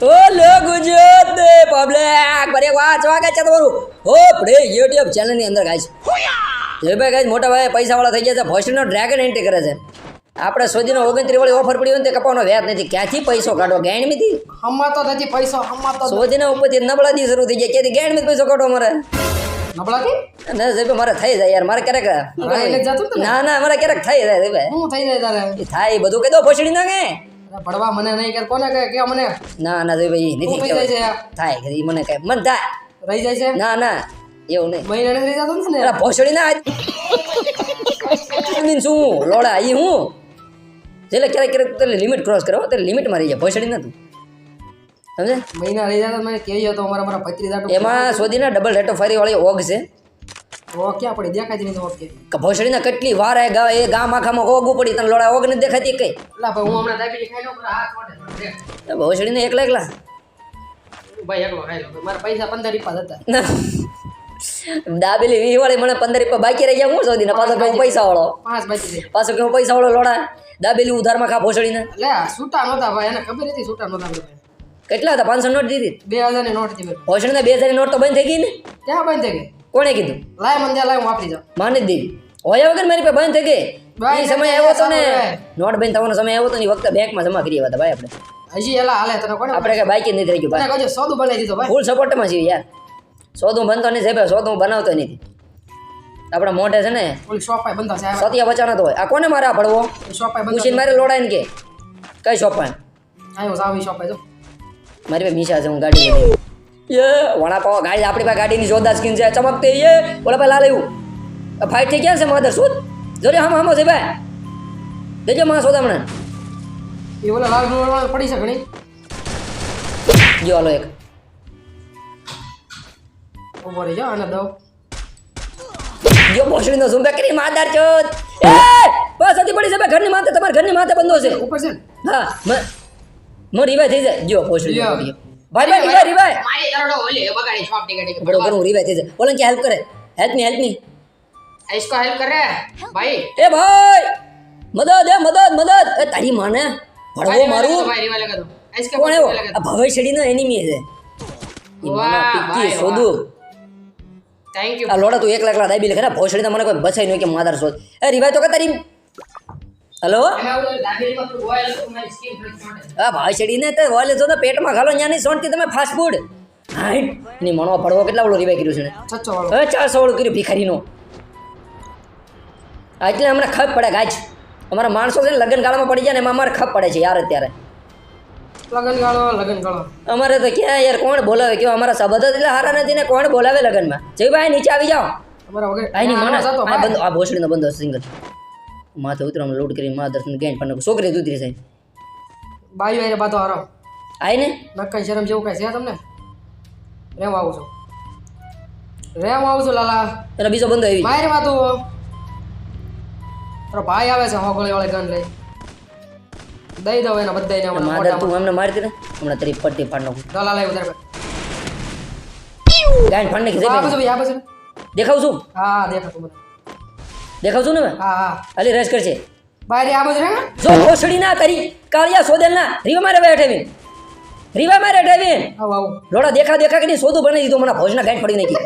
ઓલો ગુજરાત ને પબ્લિક બરે વાત સ્વાગત છે તમારું. હોપડે યુટ્યુબ ચેનલની અંદર ગાઈસ જયભાઈ ગાઈસ મોટા ભાઈ પૈસા વાળા થઈ ગયા છે. ભોસડીનો ડ્રેગન એન્ટ્રી કરે છે. આપણે સોજીનો ઓગણત્રીસ વાળી ઓફર પડી હોય ને તે કપાવાનો વ્યાજ નથી. ક્યાંથી પૈસો કાઢો? ગેણમીથી તો નથી પૈસો હમાતો સોજીના ઉપરથી નબળા દી શરૂ થઈ ગયા. ક્યાંથી ગેણમી પૈસો કાઢો મારે નબળાથી ના મારે થઈ જાય યાર. મારે ક્યારેક હા, જ ને? ના મારે ક્યારેક થઈ જાય થઈ જાય તારે? થાય બધું કહી દો ફસડી ના કે. અરે ભણવા મને નહીં કે કોને કહે કે મને. ના ના જયભાઈ ભાઈ નથી થઈ જાય. છે થાય કે મને કહે મન થાય. રહી જાય છે? ના ના એવું નહીં. મહિને નથી રહી જતો ને અરે ભોસડી ના મીન શું? લોડા ઈ હું? જેલે ક્યારેક ક્યારેક તને લિમિટ ક્રોસ કરો તને લિમિટ મારી જાય. ભોસડી ના તું. સમજે મહિના રહી જતો મને કહી તો મારા મારા પત્રી એમાં સોદીના ડબલ રેટો ફરી વાળી ઓગ છે. ઓ ક્યાં પડી? દેખાય નહીં ઓકે કે ભોસડીના કેટલી વાર એ ગા એ ગામ આખામાં ઓગું પડી તને લોડા ઓગ નથી દેખાતી કઈ એટલે ભાઈ હું હમણાં દાબી ખાઈ લઉં હાથ વાટે ભોસડીને એકલા એકલા? ભાઈ એકલો ખાઈ લઉં. મારા પૈસા પંદર રૂપિયા હતા. દાબેલી વી વાળી મને પંદર રૂપિયા બાકી રહી ગયા હું સૌથી પાછો કે હું પૈસા વાળો. પાછો કે હું પૈસા વાળો લોડા દાબેલી ઉધારમાં ખા ભોસડીને. ને લે છૂટા નહોતા ભાઈ એને ખબર હતી છૂટા નહોતા કેટલા હતા? પાંચસો નોટ દીધી? બે હજારની નોટ હતી ભોસડીને બે હજારની નોટ તો બંધ થઈ ગઈ ને? ક્યાં બંધ થઈ ગઈ? કોણે કીધું? લાય મને લાય હું વાપરી જાઉં. માની જ હોય વગર મારી પાસે બંધ થઈ ગઈ. ભાઈ, એ સમય આવ્યો હતો ને નોટ બંધ થવાનો સમય આવ્યો હતો ને વખતે બેંકમાં જમા કરી હતા ભાઈ આપણે. હજી એલા હાલે તને કોને આપણે કે બાઈક નથી રહી ગયું ભાઈ કજો સોદું બનાવી દીધો ભાઈ? ફૂલ સપોર્ટમાં છીએ યાર. સોદું બનતો નહીં સાહેબ સોદું હું બનાવતો નથી. આપણા મોઢે છે ને ઓલી શોપાય બંધા છે સતિયા બચાના તો હોય. આ કોને મારે આ પડવો શોપાય બંધા પૂછીને મારે લોડાય ને કે? કઈ શોપાય આવ્યો સાવી શોપાય જો. મારી પાસે મીશા છે હું ગાડી યે વડાપાવ ગાડી આપણી પાસે ગાડીની જોરદાર સ્કીન છે ચમકતે યે ઓલા પાસે લાલ આવ્યું. ફાઇટ થઈ ગયા છે મધર શું? જોડે હામ હામો છે ભાઈ. દેજો માં સોદા મને. એ ઓલા લાલ પડી છે ઘણી. જો હાલો એક. દઉં જો ભોસડીનો ઝુંબે કરી માદાર ચોદ એ બસ હતી પડી છે ભાઈ ઘરની માથે તમારા ઘરની માથે બંધો છે. ઉપર છે ને? હા મ રિવાય થઈ જાય. જો ભોસડી લ્યો. પડી ગયો. ભાઈ ભાઈ રિવાય રિવાય મારી દરોડો ઓલી બગાડી શોપ ટિકિટ બરોબર હું રિવાય થઈ જાય ઓલા કે હેલ્પ કરે હેલ્પ મી હેલ્પ મી इसको हेल्प कर रहे हैं भाई એ ભાઈ મદદ એ મદદ મદદ એ તારી માને ભડવો મારું भाई रिवा लगा दो इसके કોણ એવો लगा આ ભવે શેડીનો એનિમી છે ઈ વાહ, માના પિક્કી ભાઈ, શોધું थैंक यू આ લોડા તું એકલા એકલા દાબી લે ખરા ભોસડીને મને કોઈ બચાઈ નહીં કે માદાર શોધ એ રિવાય તો કે તારી હલો? હા ભાઈ ચડીને તો ઓઇલ તો પેટમાં ખાલો ત્યાં નહીં સોંટતી તમે ફાસ્ટ ફૂડ હાઈટ. એની મણો પડવો કેટલા ઓળો રિવાય કર્યું છે ને? હવે ચારસો ઓળું કર્યું ભિખારીનો. એટલે હમણાં ખપ પડે ગાજ. અમારા માણસો છે ને લગ્નગાળામાં પડી જાય ને એમાં અમારે ખપ પડે છે યાર અત્યારે. અમારે તો ક્યાં યાર કોણ બોલાવે? કેવો અમારા સંબંધ એટલે હારા નથી ને કોણ બોલાવે લગનમાં? જય ભાઈ નીચે આવી જાઓ. અમારા વગર આ બંધો આ ભોસડીનો બંધો સિંગલ. માથે ઉતરવામાં લોડ કરી મા દર્શન ગેન પણ છોકરી દૂધરી સાહેબ બાઈ વાયરે બાતો હારો. આઈ ને? નક્કઈ શરમ જેવું કઈ છે તમને? રેમ આવું છું. રેમ આવું છું લાલા. તારા બીજો બંધો આવી મારે વાતું તારો ભાઈ આવે છે હોગળી વાળી ગન લઈ. દઈ દઉં એના બધાને હમણાં મારે તું એમને મારતી ને હમણાં તારી પટ્ટી ફાડ નાખું. લાલા આવ્યું તારે પાસે. ફાડ નાખી દેખાવ છું. હા દેખાતું મને. દેખાવ છું ને મેં હા હા. અલી રસ કરશે બારે આ રે જો ઓસડી ના કરી કાળિયા સોદેલ ના રીવા મારે બેઠેવી રીવા મારે બેઠેવી આવ આવ. લોડા દેખા દેખા કરીને સોદો બનાવી દીધું મને ભોજના ગાંઠ પડી નાખી.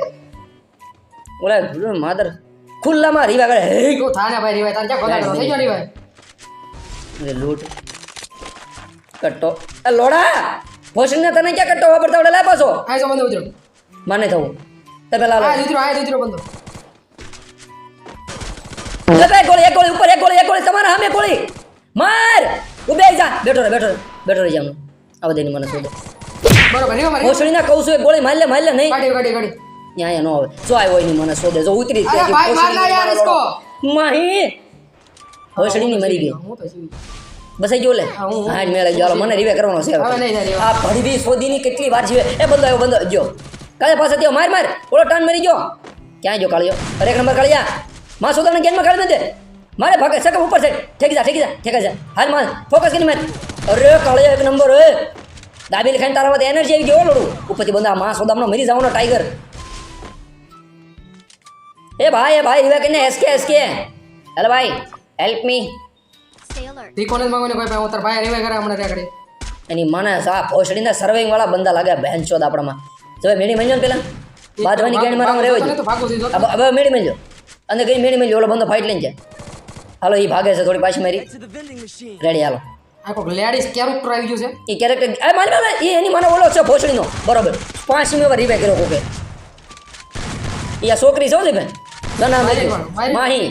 ઓલા માદર ખુલ્લામાં રીવા કરે. હે તું થાને ભાઈ રીવા તારે ક્યાં ખોટા થઈ ગયો રીવા અરે લૂટ. કટ્ટો. એ લોડા ભોસડીને તને ક્યાં કટ્ટો વાપરતા લાય પાછો. આ જો બંધ ઉતરો. માને થવું. તે પેલા આ ઉતરો આ ઉતરો બંધો. એક ગોળી ઉપર માર! ઉભે જા. બેઠો ગોળી માર લે માર લે ઉતરી કે મરી ગઈ. બસ ગયો લે. હા મેળે મને રીવે કરવાનો છે આ ભડવી સોદીની કેટલી વાર જીવે. એ બંધો આવ્યો બંધો ગયો કાલે પાસે માર માર. ઓલો ટર્ન મરી ગયો. ક્યાં ગયો કાળિયો? અરે એક નંબર કાળિયા. માં છોકરાને ગેમમાં કાઢી દે મારે ભાગે સકમ ઉપર છે. ઠેકી જા ઠેકી જા ઠેકા જા. હાલ માર ફોકસ કરી મેં અરે કાળિયા એક નંબર દાબી દાબેલી ખાઈને માટે એનર્જી આવી ગયો લોડું. ઉપરથી બંધા માં સોદામનો મરી જવાનો ટાઈગર એ ભાઈ એ ભાઈ રીવે કરીને એસકે એસકે હેલો ભાઈ હેલ્પ મી Stay કોને ઠીકોને જ માંગો ને કોઈ ભાઈ ઉતર ભાઈ રિવા કરે હમણાં ત્યાં એની માને આ ભોસડીના સર્વિંગ વાળા બંદા લાગે બહેન ચોદ આપણામાં. જો મેળી મંજો ને પેલા. બાદવાની ગેડ મારા રહેવા તો હવે હવે મંજો અને કઈ મેળી મેળી ઓલો બંદો ફાઇટ લઈને જાય. હાલો એ ભાગે છે થોડી પાછી મારી રેડી હાલો. આ કોક લેડીઝ કેરેક્ટર આવી ગયું છે? એ કેરેક્ટર આ મારી મારે એ એની મને ઓલો છે ભોસડીનો. બરોબર. પાંચ મેં રિવાઈ કર્યો કોકે. એ આ છોકરી છે ને બેન. ના મારી માહી. માહી.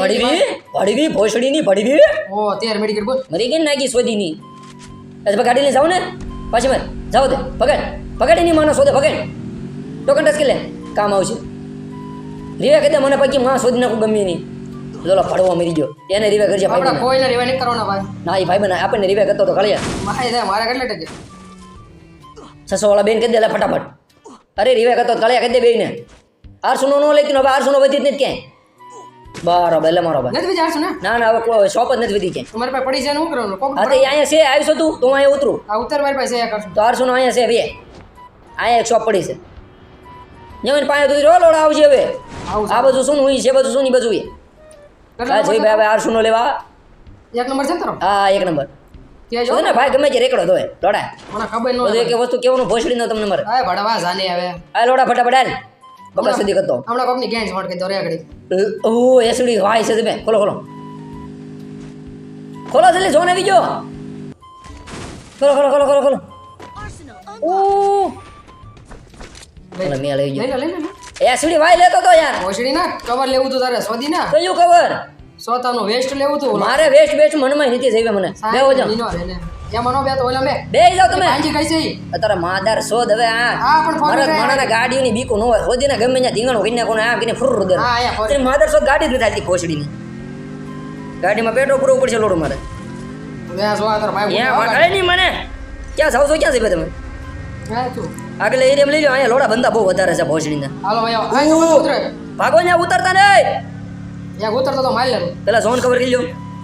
ભડવી ભડવી ભોસડીની ભડવી. ઓ તેર મેડિકેટ બોલ. મરી ગઈ ને નાગી શોધીની એટલે ગાડી લઈને જાઓ ને. પાછી મેં જાઓ દે પકડ. પકડ એની માનો સોદે પકડ. ટોકન ટચ કરી લે. કામ આવશે. રીવે કદે મને પછી માં શોધી નાખું ગમે નહીં. લોલો ભડવો મરી ગયો એને રીવા કરજે ભાઈ આપણા કોઈને રીવા નહીં કરવાનો ભાઈ. ના એ ભાઈ બને. આપણને રીવા કરતો તો કળિયા મારે કેટલે ટકે? સસો વાળા બેન કહી દે લે ફટાફટ. અરે રીવા કરતો કળિયા કહી દે બેને આરસુનો નો લેતી હવે આરસુનો વધી જ નથી ક્યાંય. બરાબર એટલે મારો નથી વિચારશું ને ના ના હવે શોપ જ નથી વધી ક્યાંય. તમારી પાસે પડી છે ને શું કરવાનું? કોક હા તો અહીંયા છે આવીશો તું તું અહીંયા ઉતરું. આ ઉત્તર મારી પાસે અહીંયા કરશું. તો આરસુનો અહીંયા છે ભાઈ અહીંયા એક શોપ પડી છે. જેમ પાણી તું રોલ ઓળ આવજે હવે. આ બધું શું હોય છે બધું શું બધું એ. કેટલા જોઈ ભાઈ હવે આરસુનો લેવા. એક નંબર છે ને હા એક નંબર. જો. જો ને ભાઈ ગમે તે રેકડો ધોય લોડા મને ખબર ન બધું એક એક વસ્તુ કેવાનું ભોસડી નો તમને મરે આ ભડવા જાને આવે આ લોડા ફટાફટ હાલ. બકર સુધી કરતો હમણાં કોકની દો ઓ એસડી વાય છે તમે. ખોલો ખોલો. ખોલો જલ્દી જોન આવી ગયો. ખોલો ખોલો ખોલો ખોલો ખોલો. ઓ ઓલા મેં લઈ ગયો. લે એસડી વાય લેતો તો યાર. ઓછડી ના કવર લેવું તો તારે? સોદી ના કયું કવર. સોતાનું વેસ્ટ લેવું તું? મારે વેસ્ટ વેસ્ટ મનમાં નથી જઈવે મને. બે વજો એ રે ને એમાં નો બે તો ઓલા મે? બે જાવ તમે. પાંજી કઈ છે? અત્યારે માદાર સોદ હવે આ. હા, પણ ફોન મારા કરે. માણાના ગાડીઓની બીકો ન હોય. ના ગમે ત્યાં ધીંગણો કરી કોને ને આ કરીને ફુર દે હા ફોન. માદાર સોદ ગાડી નથી ચાલતી ભોસડીની ગાડીમાં પેટ્રોલ પૂરું પડશે લોડ મારે. આ જો આ તારો ભાઈ નહીં મને. ક્યાં જાવ છો? ક્યાં છે તમે? હા તું? આગળ એરિયા લઈ લો અહીંયા લોડા બંદા બહુ વધારે છે ભોસડીના હાલો ભાઈ ઉતરે. ભાગો ત્યાં ઉતરતા ને યા ઉતરતો તો મારી લેવું પેલા ઝોન કવર કરી લો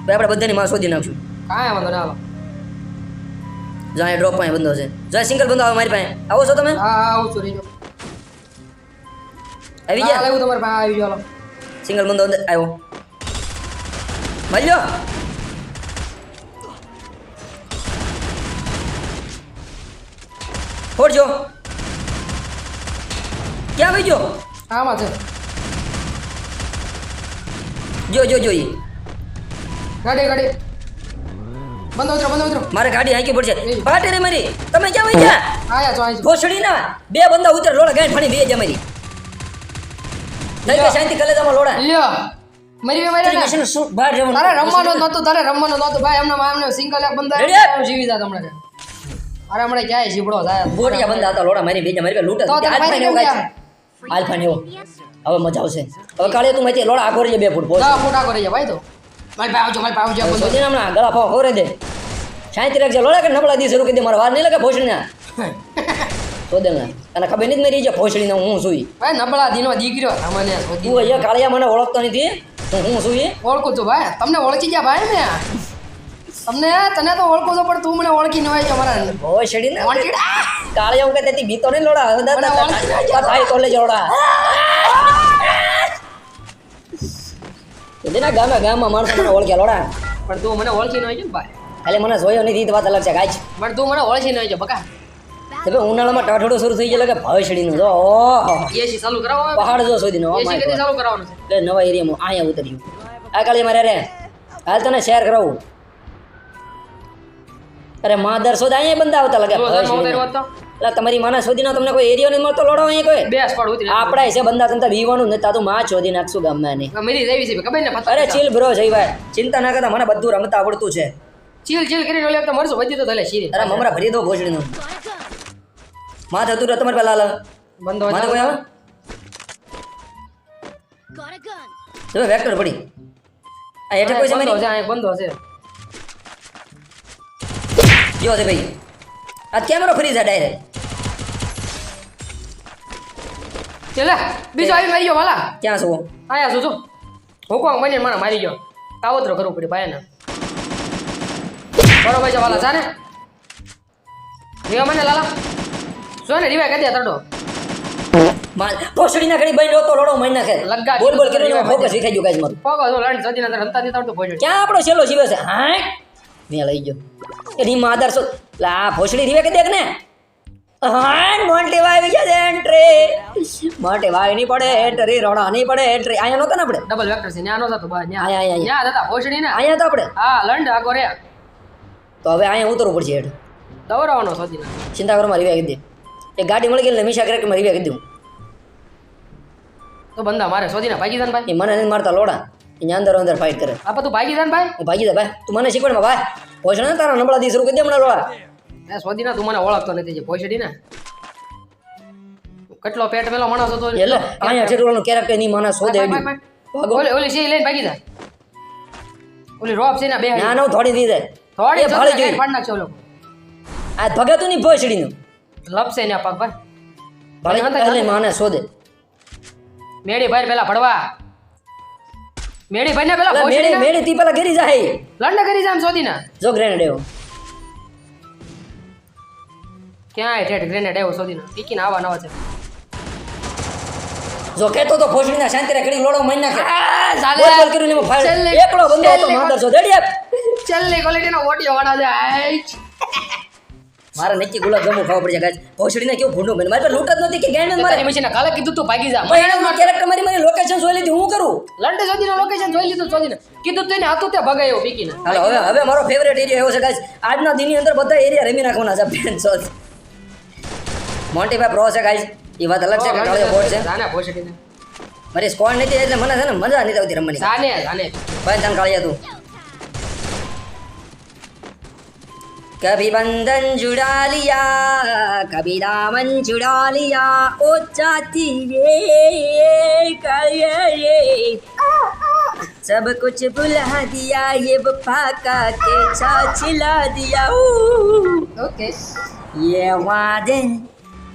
ભાઈ આપણે બધાની માં શોધી નાખશું. કાંઈ વાંધો ના હાલો. જો અહીંયા ડ્રોપ પાસે બંધો છે. જો સિંગલ બંધો આવે મારી પાસે. આવો છો તમે? હા હા આવું છું રીજો. આવી ગયા? લેવું તમારે પાસે આવી ગયો હાલો. સિંગલ બંધો અંદર આવ્યો મળ્યો? ફોડજો. ક્યાં ભાઈ ગયો આમાં છે જો જો જો. ગાડી ગાડી બંધ ઉતરો બંધ ઉતરો મારે ગાડી હાંકી પડશે. પાટે રે મારી. તમે ક્યાં વહી ગયા? આયા છો આયા ભોસડીના બે બંદા ઉતર લોડા ગાંઠ ફાણી બે મારી. નહીં શાંતિ કલેજામાં લોડા. લ્યો. મરી મરી ના બહાર જવાનું. તારે રમવાનું નહોતું તારે રમવાનું નહોતું. ભાઈ એમને એમને સિંગલ એક બંદા જીવી જાત હમણાં. કે. અરે હમણાં ક્યાંય જીબડો થાય. બોટિયા બંદા હતા લોડા મારી બે મારી લૂંટા તો આલ્ફા ને એવું ને હવે મજા આવશે. હવે કાલે તું માહિતી લોડા આગળ બે ફૂટ પહોંચ. ફૂટા કરી ભાઈ તો. મારી પાસે આવજો મારી પાસે આવજો બંદો સોચીને હમણાં ગળા ફાવ ખોરે દે શાંતિ રાખજે લોડા કે નબળા દી શરૂ કરી દે મારા વાર નહીં લાગે ભોસડીના. સોદેલના અને ખબર નથી મારી જે ભોસડીના હું સુઈ ભાઈ નબળા દીનો દીકરો સામાન્ય તું અહીંયા કાળિયા મને ઓળખતો નથી હું હું સુઈ ઓળખું છું ભાઈ. તમને ઓળખી ગયા ભાઈ મેં? તમને તને તો ઓળખું છું પણ તું મને ઓળખી ન હોય કે મારા ભોસડીના ઓળખીડા કાળે હું કહેતી બીતો નહીં લોડા હવે દા- દા- મને ઓળખી થાય કોલેજ લોડા એના ગામે ગામમાં માણસો મને ઓળખ્યા લોડા. પણ તું મને ઓળખી ન હોય છે ભાઈ? ખાલી મને જોયો નથી વાત અલગ છે ગાય. પણ તું મને ઓળખી ન હોય છે બકા. તમે ઉનાળામાં ટાઠોડું શરૂ થઈ ગયો કે ભવિષ્યડીનું જો એસી ચાલુ કરાવો પહાડ જો સુધી નો એસી કદી ચાલુ કરાવવાનું છે? નવા એરિયામાં અહીંયા ઉતર્યું. આ કાલે મારે રે. હાલ તને શેર કરાવું. અરે માદર સોદા અહીંયા બંધ આવતા લાગે. એટલે તમારી માના શોધીનો તમને કોઈ એરિયો નહીં મળતો? લોડો અહીંયા કોઈ. બેસ પડ ઉતરી આપણા છે બંદા તમતા બીવાનું નથી તાતું માં શોધી નાખશું ગામમાં નહીં મેરી દેવી છે ખબર ને અરે ચીલ બ્રો જઈ ભાઈ. ચિંતા ના કરતા મને બધું રમતા આવડતું છે. ચીલ ચીલ કરીને ઓલે તો મરશું વધી તો તલે શીરી. અરે મમરા ભરી દો ભોજડીનું માં થતું રહે તમારે પેલા બંધો માથે કોઈ આવે? Got જો વેક્ટર પડી. આ એટલે કોઈ મારી? બંધો છે. જો દે ભાઈ. આ કેમેરો ફરી જાય ડાયરેક્ટ ચલે બીજો આવી મારી ગયો વાલા. ક્યાં છો? આયા છો જો. હુકમ બની મને મારી ગયો. કાવતરો કરવું પડે ભાઈ બરોબર છે વાલા જાને રીવા મને લાલા. જો ને રીવા કદી તરડો. માં પોસડી ના કરી બઈ તો લડો મારી નાખે. લગા બોલ બોલ કરીને ફોકસ વિખાઈ ગયું કાંઈ મારું ફોકસ લડ સદી ના રમતા નથી તો ભોજો ક્યાં આપણો છેલો જીવે છે? હા મેં લઈ ગયો. એની માદર સો લા આ ભોસડી રીવે કે દેખ ને? મોન્ટી વાય ગયા છે એન્ટ્રી મોન્ટી વાય નહીં પડે એન્ટ્રી રોડા નહીં પડે એન્ટ્રી અહીંયા નહોતા ને આપણે? ડબલ વેક્ટર છે ન્યા નહોતા તો બા ન્યા. આયા, આયા, ન્યા હતા ભોસડી ને આપણે? હા લંડ આગો રે. તો હવે અહીંયા ઉતરવું પડશે હેઠ દવરાવાનો સોદીના ચિંતા કરો મારી કરી દે. એક ગાડી મળી ગઈ એટલે મીશા કરી દઉં. તો બંદા મારે સોદીના ભાગી જાન ભાઈ. મને મારતા લોડા. અહીંયા અંદર અંદર ફાઇટ કરે આ તું ભાગી ભાઈ હું ભાગી દે ભાઈ તું મને શીખવાડ ભાઈ ભોસડી ને તારા નબળા દી શરૂ કરી દે હમણાં એ સોદીના તું મને ઓળખતો નથી જે ભોસડી ને કેટલો પેટ મેલો માણસ હતો એટલે અહીંયા ઠેઠવાનું કેરેક્ટરની માણસ શોધે ભાઈ. ઓલી ઓલી સી લઈને ભાગી જા ઓલી રોપ છે ને બે ના ના થોડી દીધે થોડી ભાળી જોઈ પાડ નાખશે ઓલો આ ભગાતું નહીં ભોસડીનું લપસે ને પગ ભાઈ એટલે માને શોધે મેડી ભાઈ પેલા ભડવા મેડી ભાઈ ને પેલા મેડી મેડી તી પેલા ઘેરી જાય. લંડ કરી જામ સોદીના. જો ગ્રેનેડ એવો. ક્યાંય ઠેઠ ગ્રેનેડ આવ્યો સોદીના? પીકીને આવા નવા છે. જો કેતો તો ભોસડીના શાંતિ રાખી લોડો મહિના નાખે. ચાલે. બોલ કરીને એમાં ફાયર એકલો બંદો હતો માદર છો દેડી આપ ક્વોલિટી નો ઓડિયો વાળા આઈચ. મારે નક્કી ગુલાબ જાંબુ ખાવા પડશે ગાઈસ ભોસડીને કેવું ભૂંડું બને મારે પાસે લૂંટ જ નથી કે ગેંડ મારે. તારી કાલે કીધું તું ભાગી જા. પણ એના કેરેક્ટર મારી મારી લોકેશન જોઈ લીધી હું કરું? લંડ સોદીનો લોકેશન જોઈ લીધું સોદીને કીધું તું એને હતું તે ભગાયો પીકીને. હાલો હવે હવે મારો ફેવરેટ એરિયા એવો છે ગાઈસ આજના દિનની અંદર બધા એરિયા રમી નાખવાના છે બેન સો મોન્ટી ભાઈ પ્રો છે ગાઈસ એ વાત અલગ છે કે કાળિયો બોર્ડ છે. જાને ભોસડીને મારી સ્કોડ નથી એટલે મને છે ને મજા નથી આવતી રમવાની. સાને સાને ભાઈ તને કાળિયા તું. कभी बंधन जुड़ा लिया कभी दामन जुड़ा लिया ओ चाची ये, ये कर ये सब कुछ बुला दिया ये वफा का केचा छिला दिया ओके। ये वादे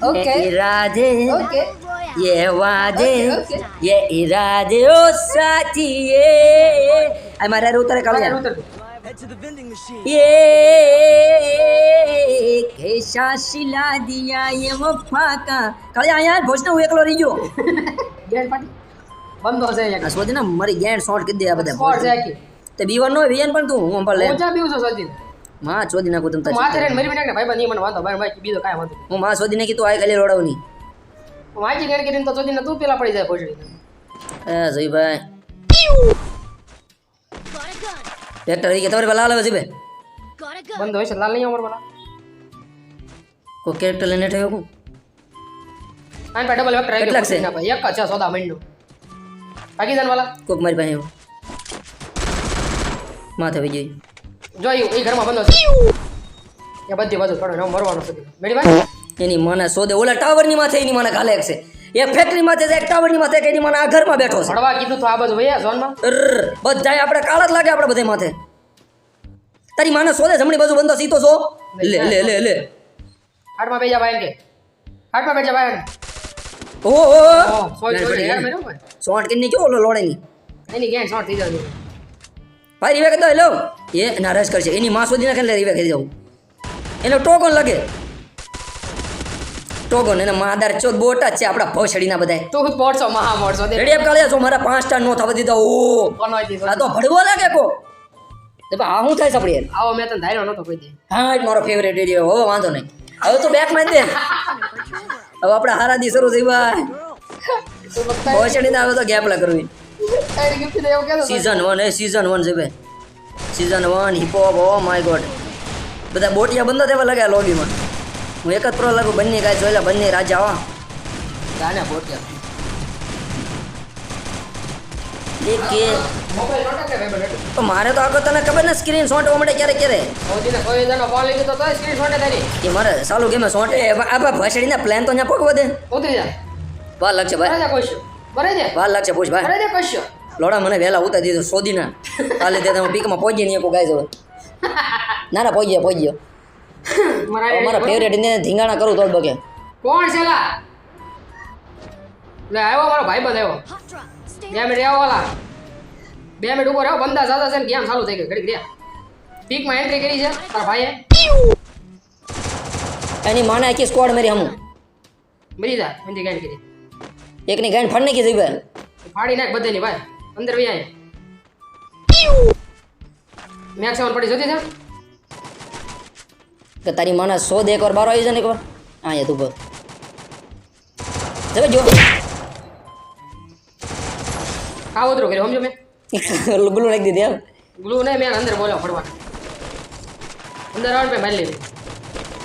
ओके। इरादे ओके। ये वादे ये इरादे ओ साथी ये। हमारा उतर कल यार ये कैसा सिला दिया ये वफा का કાલે અહીંયા ભોજનો હું એકલો રહી ગયો ગેટ પાટી બંધો છે એક આ શોધ ને મારી ગેંડ શોર્ટ કરી દે આ બધા સ્કોર છે આખી તે બીવન નો વિયન પણ તું હું પણ લે ઓછા બીવું છો સોદીને માં શોધી નાખું તમ તું તારી માથે રહીને મરી નાખ ને ભાઈ બંધ મને વાંધો ભાઈ ભાઈ બીજો કાંઈ વાંધો નહીં. હું માં શોધી નાખી તું આ ખાલી રોડાવની હું વાંચી ગેર કરીને તો સોદીને તું પેલા પડી જાય ભોસડીને એ જોઈભાઈ ટ્રેક્ટર લાલ આવે છે બે બંધ હોય છે લાલ નહીં અમાર બોલા કોઈ કેરેક્ટર લઈને થયો હું આન પે ડબલ વેક્ટર કેટલા છે? ભાઈ એક અચ્છા સોદા મહિનો પાકિસ્તાન વાળા કોક મારી પાસે આવ્યો માથે વહી ગઈ જોયું એ ઘરમાં બંધો છે એ બધી બાજુ થોડો મરવાનો છે મેડી ભાઈ એની મને સોદે ઓલા ટાવરની માથે એની માને ગાલે છે એક ફેક્ટરીમાં છે એક ટાવરની માથે કઈ મને આ ઘરમાં બેઠો છે. ભડવા કીધું તો આ બાજુ ભૈયા ઝોનમાં બધાય આપણે કાળા જ લાગે આપણે બધે માથે. તારી માને શોધે જમણી બાજુ બંધો સીતો છો લે લે લે લે હાટમાં બેજા ભાઈ કે. હાટમાં બેજા ભાઈ ઓ ઓ સોરી સોરી યાર મેરો શોર્ટ કરીને કેવો ઓલો લોડે ની એની ગેંગ સોટ થઈ જાય ભાઈ રીવે કહેતો હેલો. એ નારાજ કરશે. એની માં શોધી નાખે એટલે રીવે કરી જાવ એનો ટોકન લાગે. ટોકન ને માદાર ચોક બોટા જ છે આપણા ભોસડીના બધા તું મોડસો મહા મોડસો દે. કાલે છો મારા પાંચ સ્ટાર નો થવા દીધો. ઓ. આ તો ભડવો લાગે કો. તો આ હું થાય આપણે આવો મેં તને ધાર્યો નતો કોઈ દે. હા મારો ફેવરેટ રેડિયો હો વાંધો નહીં. હવે તો બેકમાં દે. હવે આપણે હારા દી શરૂ થઈ ભાઈ તું ના હવે તો ગેપલા કરવી. સીઝન વન એ સીઝન વન છે ભાઈ season one hip hop oh my god બધા બોટિયા બંધ થવા લાગ્યા લોબીમાં હું એક જ પ્રો લાગુ બંને કાંઈ જોયેલા બંને રાજા હો. ગાને બોટિયા કે તો મારે તો આગળ તને ખબર ને સ્ક્રીન શોટ મળે ક્યારે ક્યારે? ગયો તોય એ મારે સાલું ગેમે શોટ એ. આ બા ભસડીના પ્લાન તો અહીંયા પગ વધે ઉતરી જા. વાર લાગશે ભાઈ. વાર લાગશે પૂછ ભાઈ. લોડા મને વહેલા ઉતારી દીધું શોધીના. કાલે તે હું પીકમાં પહોંચી નહીં ગાય જવું. ના ના પહોંચી ગયો પહોંચી ગયો. હવે મારા ફેવરેટ ને ધીંગાણા કરું તો જ બકે કોણ છે લા? લે આવ્યો મારો ભાઈ બંધ આવ્યો બે મિનિટ આવો વાલા. બે મિનિટ ઉપર રહ્યો બંદા સાદા છે ને ગેમ ચાલુ થઈ ગઈ ઘડીક રહ્યા પીકમાં એન્ટ્રી કરી છે તારા ભાઈએ. એની માને આખી સ્કોડ મારી હમું. મરી જા મંદી ગાઈડ કરી. એકની ગાયન ફાડી નાખી જઈ ભાઈ. ફાડી નાખ બધાની ભાઈ. અંદર ભાઈ આય. મેક્સ સેવન પડી જતી છે. કે તારી માના સો દે એકવાર બારો આવી જાય ને એકવાર? હા તું ઊભો જવે જો. આ ઉતરો કર્યો સમજો મેં. ગ્લુ નાખી દીધી એમ. ગ્લુ નહીં મેં અંદર બોલાવ ફરવા. અંદર આવે ને મારી લીધી.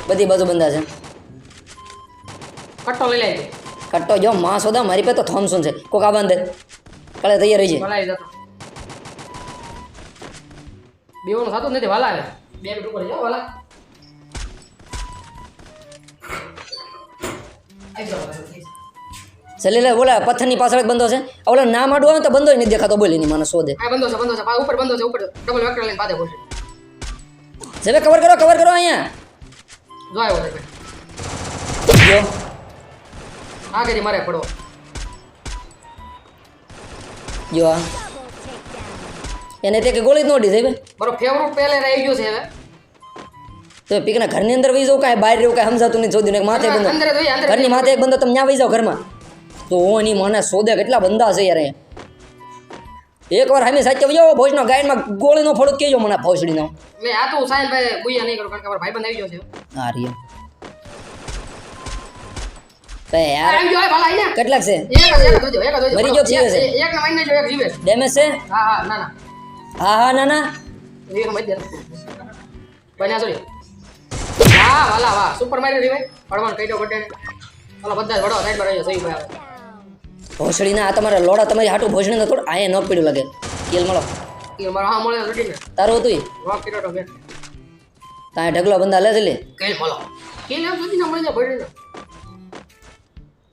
બધી બાજુ બંધા છે. કટ્ટો લઈ લેજો. કટ્ટો જો માં સોદા મારી પાસે તો થોમસન છે. કોક આ બંધ. કાલે તૈયાર રહી જાય. બેવાનું થતું નથી વાલા આવે બે મિનિટ ઉપર જાઓ વાલા આવી લે બોલા પથ્થરની પાછળ જ બંધો છે. ઓલા ના માડું આવે તો બંધો જ નથી દેખાતો બોલી ની મને શોધે હા બંધો છે બંધો છે ઉપર બંધો છે ઉપર. ડબલ વેક્ટર લઈને પાછે બોલશે જલે કવર કરો કવર કરો અહીંયા. જો આવ્યો છે. જો. આ કરી મારે પડો જો આ. એને તે કે ગોળી જ નોડી દીધી બરો ફેવરેટ પહેલે રહી ગયો છે હવે. તો પીકના ઘરની અંદર વહી જાવ કાંઈ બહાર રહ્યું કાંઈ સમજાતું નહીં ને માથે બંધો. ઘરની માથે એક બંધો તમે ત્યાં વહી જાવ ઘરમાં. તો હું એની મને સોદે કેટલા બંધા છે યાર એકવાર હામી સાચે વહી ભોજનો ગાયનમાં ગોળીનો ફોડો કેજો મને ભોસડીનો મેં આ તો સાહેબ ભાઈ બુયા નહીં કરો કારણ કે મારો ભાઈબંધ આવી ગયો છે. હા રિયો બે યાર આવી ગયો ભલા આઈને કેટલાક છે? એક એક જોજો એક જોજો મરી ગયો જીવે છે. એક ના ને જો એક જીવે ડેમેજ છે? હા હા ના ના. હા હા ના ના. એક મત દે બન્યા સોરી વાહ વાલા વાહ. સુપર મારી રીવે ભાઈ. પડવાનું કઈ દો બટે ઓલા બધા વડો સાઈડ પર આવ્યો સહી ભાઈ. ભોસડીના આ તમારા લોડા તમારી હાટું ભોસડીને થોડું આયે ન પીડ્યું લાગે. કેલ મળો. એ મારો હા મળે લડી ને. તારું હતું? રોક કર્યો તો બે તાય ઢગલો બંધા લે લે. કઈ મળો. કે એમ સુધી ન મળે ભડી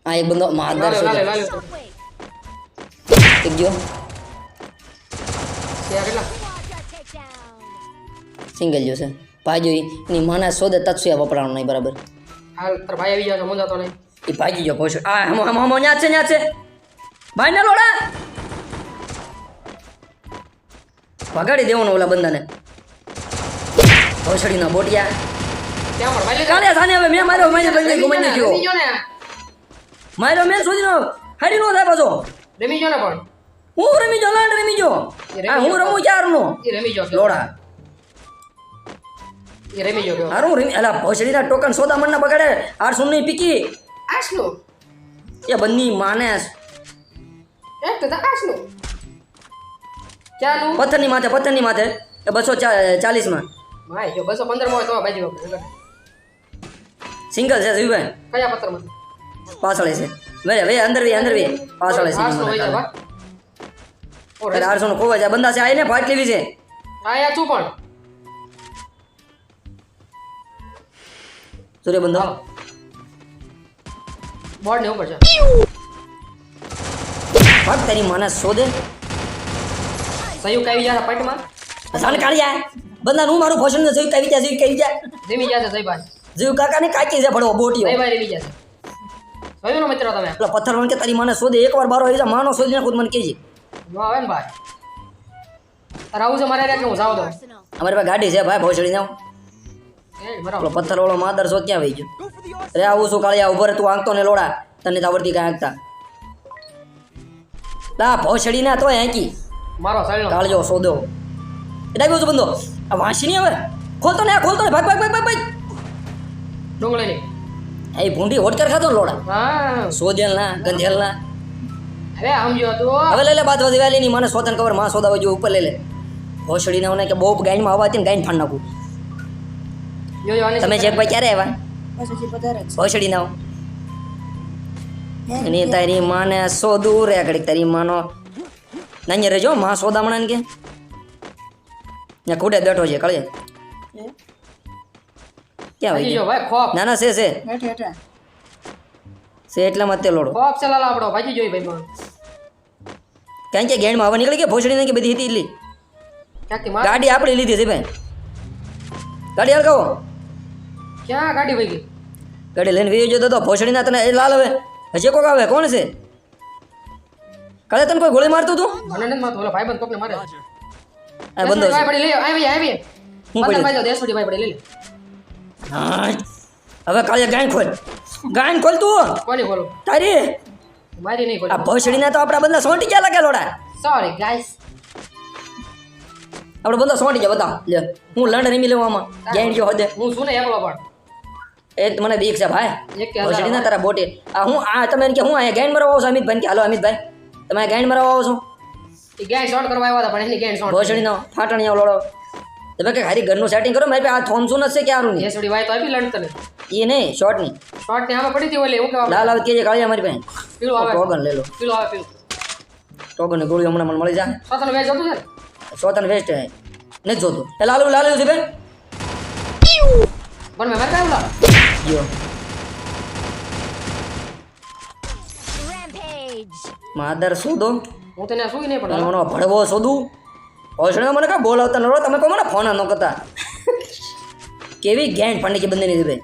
આ એક બંદો માદર લાલે છે. એક ગયો. સિંગલ જો છે. ભાજો ઈ એની માના સોદે તત્સુયા વપરાણો નહીં બરાબર. હાલ તાર ભાઈ આવી જાય મુંજાતો નહીં. એ ભાગી ગયો ભોસડી આ હમ હમ હમ ન્યા છે ન્યા છે. ભાઈ ને લોડા. ભગાડી દેવાનો ઓલા બંદાને. ભોસડીના બોટિયા. ભાઈ કાલે સાને હવે મેં માર્યો મેં બંદે ગુમાઈ ગયો માર્યો મેં સુધીનો હાડી નો થાય પાછો. રમી જો ને પણ. હું રમી જો લાડ રમી જો હું રમું ચાર નો રમી જો લોડા. રમી ગયો હારું રમી અલા ભોસડીના ટોકન સોદા મણના બગાડે આર સુનની પીકી આસનું એ બંની માને એક તો આસનું ચાનું પથ્થરની માથે પથ્થરની માથે એ બસો ચાલીસમાં ભાઈ જો બસો પંદરમાં હોય તો બાજી વખત સિંગલ છે જીવભાઈ કયા પત્રમાં પાછળ છે વે વે અંદર વે અંદર વે પાછળ છે આસનું હોય છે બા ઓ અરે આરસો નો ખોવા છે આ બંદા છે આઈને ફાટ લેવી છે આયા છું પણ સૂર્ય બંધ હાલો બોર્ડ ને પડશે છે. તારી માને શોધે. સંયુક્ત આવી જાય પટમાં. સાને જાય. બંદા હું મારું ભોજન ને જાય કવિતા જોઈ જાય. રેમી ગયા સહી ભાઈ જીવ કાકા ને કાચી છે ભડવો બોટીઓ. જયભાઈ રેમી ગયા છે. જોયું ને મિત્ર તમે? એટલે પથ્થર કે તારી માને શોધે. એકવાર બારો આવી જાય માનો શોધી ને તો મને કહેજે. આવે ને ભાઈ. આવું છે મારે રે કે હું જાવ દો અમારી પાસે ગાડી છે ભાઈ ભોસડી જાઉં પેલો પથ્થર વાળો માદર શોધ ક્યાં વહી ગયો? રે આવું શું કાળિયા ઉભર તું આંકતો ને લોડા. તને તાવડતી કઈ આંકતા. લા ભોસડી ના તોય આંકી. મારો સળનો કાળજો સોદો. એટલે ડાબ્યો છું બંધો. આ વાંસી નહીં હવે. ખોલતો ને ખોલતો ને. ભાગ ભાગ ભાગ ભાગ ભાગ. ડુંગળીની. એ ભૂંડી હોટકર ખાતો ને લોડા. હા. સોદેલ ના ગંધેલ ના અરે સમજો તો. હવે લઈ લે બાદ વધી વાલી ની મને સોતન ખબરમાં સોદા હોય જો ઉપર લઈ લે. ભોસડી ના કે બહુ ગાઈનમાં આવવાથી ને ગાઈન ફાડ નાખું. જો જો તમે જેક ભાઈ ક્યારે આવ્યા? ભોસડી ના એની તારી માને સોદું રે ઘડીક તારી માનો. નાની રેજો માં સોદામણા કે. ખૂટે બેઠો છે કળે ક્યાં હોય ભાઈ ખોપ. ના ના છે. છે છે એટલામાં જ તે લોડો. ખોપ છે લાલા આપણો ભાજી જોઈ ભાઈ માં કારણ કે ગેણમાં? હવા નીકળી ગયા ભોસડી કે બધી હતી એટલી ગાડી આપણે લીધી છે ભાઈ. ગાડી હલકાવો. ક્યાં ગાડી ભાઈ ગઈ? ગાડી લઈને વી જતો તો ભોસડીના તને એ લાલ હવે. હજી કોક આવે? કોણ છે? કાલે તને કોઈ ગોળી મારતું તું? મને નથી મારતો. ઓલો ભાઈબંધ કોકને મારે. આ બંધો ભાઈ પડી લઈ આવી આવી હું પડી? ભાઈ દેશોડી ભાઈ પડી લઈ લે. હા હવે કાલે ગાય ખોલ. ગાય ખોલ તું. કોની બોલો તારી. મારી નહીં આ બોલો ભોસડીના તો આપણા બંદા સોંટી ગયા લાગે લોડા. સોરી ગાઈસ આપણે બંદો સોંટી ગયા બધા લે હું લંડ રમી લેવામાં આમાં. ગેંડ જો હદે. હું શું ને એકલો પણ. એ મને બીક છે ભાઈ. એક કે ના તારા બોટે. આ હું આ તમે કે હું અહીંયા ગેંડ મરવા આવો છો અમિતભાઈ કે હાલો અમિતભાઈ તમે ગેંડ મરવા આવો છો. એ ગેંગ શોર્ટ કરવા આવ્યા હતા પણ એની ગેંગ શોર્ટ ભોસડીનો ફાટણીઓ લોડો. તમે કે હારી ઘરનું સેટિંગ કરો મારી આ થોમસું નથી કે આરું નહીં. એસડી વાય તો આપી લંડ તને. એ નહીં શોર્ટની શોર્ટ ને આમાં પડી હતી ઓલે હું કહેવા લાલ આવે કે કાળી મારી પાસે. પીળો આવે. ટોગન લઈ લો. પીળું આવે પીળો. ટોગન ગોળીઓ હમણાં મને મળી જાય. સોતન મેચ હતું છે સોતન વેસ્ટ હે. નથી જોતું. એ લાલુ લાલુ છે ભાઈ. પણ મેં મારતા આવ્યો Rampage. માદર શોધો હું તને શું નહીં પણ મને ભડવો શોધું? ભોસડીમાં મને કાં બોલાવતા નરો તમે કહો મને ફોન ન કરતા? કેવી ગેંગ પંડી કે બંને ની ભાઈ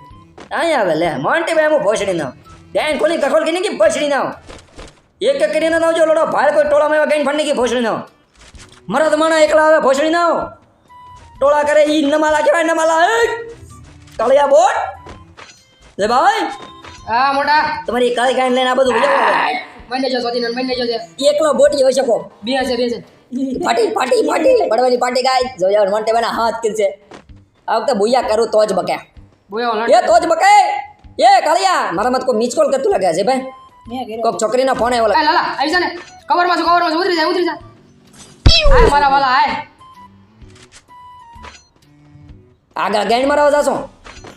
અહીંયા આવે લે. મોન્ટી ભાઈ હું ભોસડી ના ગેન ખોલી કખોલ કે નહીં કે ભોસડી નાવ. એક એક કરીને નાવજો લોડો. ભાઈ કોઈ ટોળામાં એવા ગેંગ ફંડી કે ભોસડી ના મરદ માણા એકલા આવે ભોસડી નાવ. ટોળા કરે ઈ નમાલા કહેવાય નમાલા કાળિયા બોટ. લે ભાઈ! હા મોટા. તમારી કાળી ગાંડ લઈને આ બધું ભજાવો મને જો સ્વાધીન મને જો છે. એકલો બોટી હોઈ શકો. બે છે બે છે પાટી પાટી પાટી બડવાની પાટી ગાય. જો યાર મને બના હાથ કિલશે આ વખતે ભૂયા કરું તો જ બકે. બોયો એ તો જ બકે. એ કાળિયા મારા મત કોઈ મિસ કોલ કરતું લાગે છે ભાઈ? કોક છોકરીનો ફોન આવ્યો લાલા આવી જા ને. કવરમાં છું કવરમાં છું. ઉતરી જા ઉતરી જા. આય મારા વાલા હાય આગળ ગાંડ મારવા જાશો.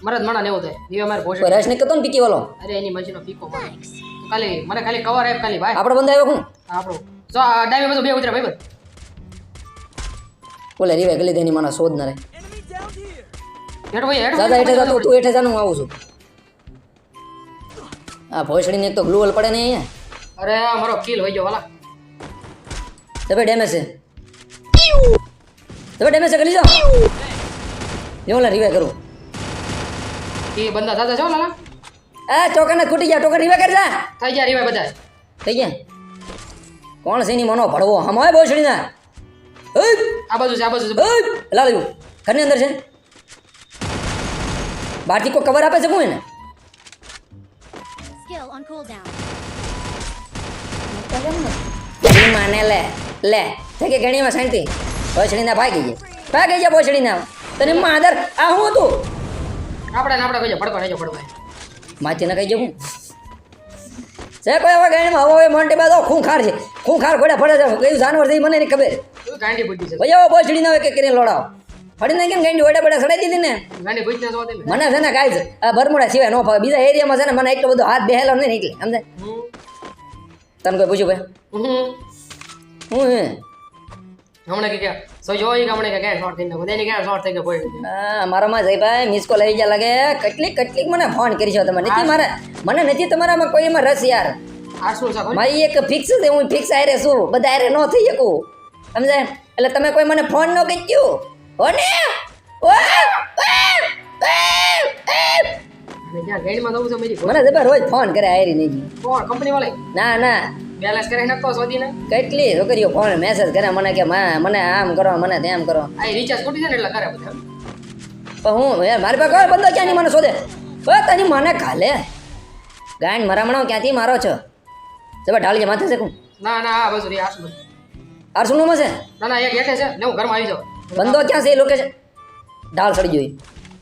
મરદ મણા ને એવું થાય. દીવે મારે ભોજન પરેશ ને કતો ને પીકી વાલો. અરે એની મજીનો પીકો મારે. ખાલી મને ખાલી કવર આપ ખાલી ભાઈ. આપણો બંધ આવ્યો હું આપણું જો ડાઈમે ડાબી બે ઉતરા ભાઈ બોલે. રીવે ગલી દેની મને શોધ ના રે. હેડ ભાઈ હેડ દાદા હેઠે જા તું હેઠે જા હું આવું છું. આ ભોસડીને એક તો ગ્લુઅલ પડે ને અહીંયા. અરે આ મારો કિલ હોય ગયો વાલા. તબે ડેમેજ છે. તબે ડેમેજ છે કરી જાઓ જો લે રીવે કરું. એ બંદા દાદા છો લાલા. આ ચોકાને ખૂટી ગયા ટોકન રીવે કરી જા. થઈ ગયા રીવાય બધા થઈ ગયા. કોણ છે એની મનો ભડવો હમાય ઓય આ બાજુ છે આ બાજુ છે. લાલ ઘરની અંદર છે. બહારથી કોઈ કવર આપે છે એને? Cooldown. ઘણી માને લે લે. કે ઘણીમાં શાંતિ. ભોસડીના ભાગી ગયા. ભાગી ગયા ભોસડીના તને માદર આ હું હતું? આપણે આપણે કહીએ પડકો નહીં પડકો ન કહી જવું છે કોઈ હવે ગાડીમાં હવા મોન્ટી બાદ ખૂંખાર છે. ખૂંખાર ઘોડા ફળે છે. કયું જાનવર છે મને નહીં ખબર. ગાંડી બુદ્ધિ છે? ભાઈ હવે ના હોય કે કરીને લોડાવ. ફળી કેમ ગાંડી ઓડા બડા સડાઈ દીધી ને? ગાંડી બુદ્ધિ મને છે ને કાંઈ છે આ બરમુડા સિવાય નો ફાવે. બીજા એરિયામાં છે ને મને એટલો બધો હાથ બેહેલો નહીં નીકળે સમજે? તને કોઈ પૂછ્યું ભાઈ? હે હમણાં કે ક્યાં સો જો ઈ હમણાં કે ક્યાં શોર્ટ થઈ ગયો બધાની ક્યાં શોર્ટ થઈ ગયો કોઈ હા મારામાં જઈ ભાઈ મિસ કોલ આવી ગયા લાગે. કેટલીક કેટલીક મને ફોન કરી છો તમે. નથી મારે મને નથી તમારામાં કોઈ એમાં રસ યાર. શું છે મારી એક ફિક્સ છે હું ફિક્સ આરે છું. બધા આરે ન થઈ શકું. સમજાય? એટલે તમે કોઈ મને ફોન ન કર્યું? હો ને? મને જબર રોજ ફોન કરે આયરી નહીં. કોણ? કંપની વાળા ના ના. બેલેન્સ કરી નાખતો શોધીને. કેટલી છોકરીઓ ફોન મેસેજ કરે મને કે માં મને આમ કરો મને તેમ કરો. આ રિચાર્જ ખૂટી જાય એટલે કરે બધા પણ હું યાર મારી પાસે કોઈ બંદો ક્યાંની મને શોધે? ઓ તની મને ખાલે. ગાયન મરામણો ક્યાંથી મારો છો? જબર ઢાળી માથે છે કું ના ના આ બાજુ રે આઠસો બાજુ. આરસુનોમાં છે? ના ના એક હેઠે છે. ને હું ઘરમાં આવી જાઉં. બંદો ક્યાં છે લોકેશન ઢાળ સડી જોઈ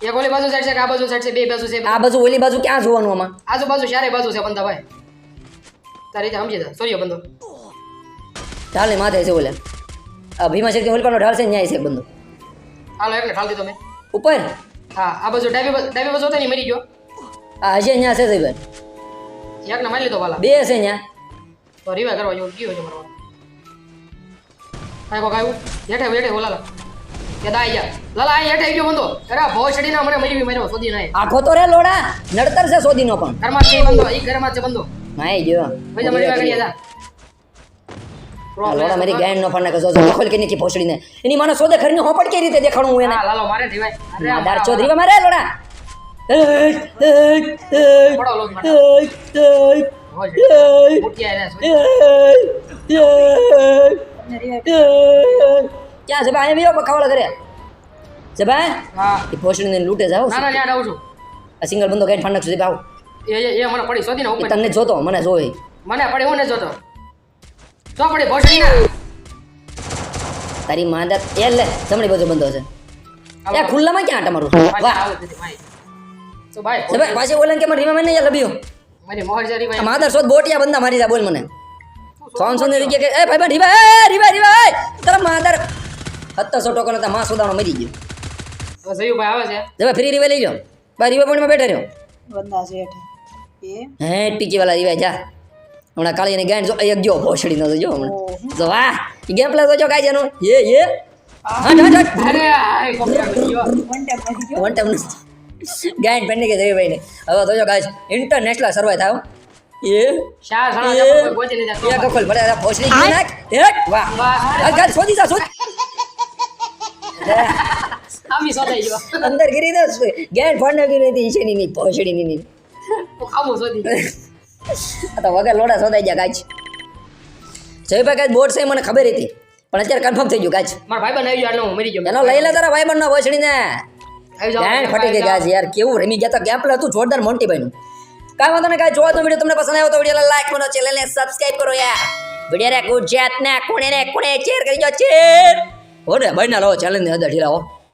એક ઓલી બાજુ સાઈડ છે આ બાજુ સાઈડ છે? બે બાજુ છે આ બાજુ. ઓલી બાજુ ક્યાં જોવાનું આમાં? આજુબાજુ ચારે બાજુ છે બંદા ભાઈ તારી રીતે સમજી જા સોરી બંધો ઢાલે માથે છે ઓલે. આ ભીમા શક્તિ હોલપાનો ઢાળ છે ન્યાય છે બંધો હાલો એકને ઢાલ દીધો મેં ઉપર? હા આ બાજુ ડાબી ડાબી બાજુ હતો ને મરી ગયો. આ હજી અહીંયા છે ભાઈ એકને મારી લીધો વાલા. બે છે અહીંયા. તો રિવાય કરવા જેવું ગયો છે મારો કાંઈ કોક આવ્યું હેઠે હેઠે ઓલા કે દાઈ જા. લાલા આ હેઠે ગયો બંધો. અરે ભો છડીના મને મરી માર્યો શોધી નાય આખો તો રે લોડા. નડતર છે સોદીનો પણ. ઘરમાં જ છે બંધો એ ઘરમાં જ છે બંધો. માય જો પૈસા મરી કરીએ જા આ લોડા મારી ગાયન નો ફાને કસો ખોલ કે નીચે ભોસડીને એની માનો સોદે ખરીને હોપડ કે રીતે દેખાડું હું એને હા લાલો મારે રિવાય અરે આ માદાર ચોધરી મારે લોડા. ક્યાં છે ભાઈ આવ્યો બખાવાળા કરે છે ભાઈ હા એ ભોસડીને લૂટે જાવ ના ના ત્યાં આવું છું આ સિંગલ બંદો ગાઈન ફાંડક સુધી ભાવ એ એ- એ મને પડી શોધીને એ ઉપર. તમને જોતો મને જોઈ. મને પડી હું ને જોતો. તો પડી ભોસડી ના. તારી માદા એ લે જમણી બાજુ બંધો છે. એ ખુલ્લામાં ક્યાં તમારું? વાહ. તો ભાઈ સબે પાછી ઓલા કે મને રીમા મને લબ્યો મારી મોહર જરી ભાઈ માદર શોધ બોટિયા બંદા મારી જા બોલ મને. સોન સોનની કે એ ભાઈ રીવા એ રીવા રીવા એ. તારા માદર સત્તરસો ટોકન હતા માં સોદાનો મરી ગયો. જયું ભાઈ આવે છે. જવા ફ્રી રીવા લઈ લો ભાઈ રીવા પોઈન્ટમાં બેઠા રહ્યો. બંદા છે હે ટીકી વાળા દીવા જા. હમણાં કાળી ને ગાંડ જો એક જો ભોસડી નો જો હમણાં. જો વાહ ગેમ પ્લે તો જો કાઈ જેનું. એ એ હટ હટ અરે આ વન ટાઈમ નથી ગયો. વન કે ગાઈન ભાઈ ને હવે તો જો ગાઈસ ઇન્ટરનેશનલ સર્વાઈ થાવ એ શા સણા પહોંચી નહીં એ જતો કકોલ ભલે ભોસડી નાખ. એક વાહ. વાહ. આ ગાઈસ શોધી જા શોધ. આમી શોધાઈ ગયો. અંદર ગીરી દે ગાઈન ફોન ગીરી હતી છે ની ભોસડી ની. હું ખાવું શોધી તો વગર લોડા શોધાઈ ગયા ગાઈસ જયભાઈ ગાઈસ બોર્ડ છે મને ખબર હતી. પણ અત્યારે કન્ફર્મ થઈ ગયું ગાઈસ મારા ભાઈ બન આવી ગયો હું મરી ગયો. એનો લઈ લે તારા ભાઈ ભોસડી ને આવી ફટી ગઈ ગાઈસ યાર કેવું રમી ગયા તો. ગેમ હતું જોરદાર મોન્ટી ભાઈ નું કાંઈ વાંધો નહીં કાંઈ જોવા તો વીડિયો તમને પસંદ આવ્યો તો વીડિયો લાઈક કરો ચેનલને સબસ્ક્રાઇબ કરો યાર. વીડિયો ને ગુજરાતના કોણે ને કોણે શેર કરી દો શેર ઓરે ભાઈ ના લો ચેનલની અંદર ઢીલા હો.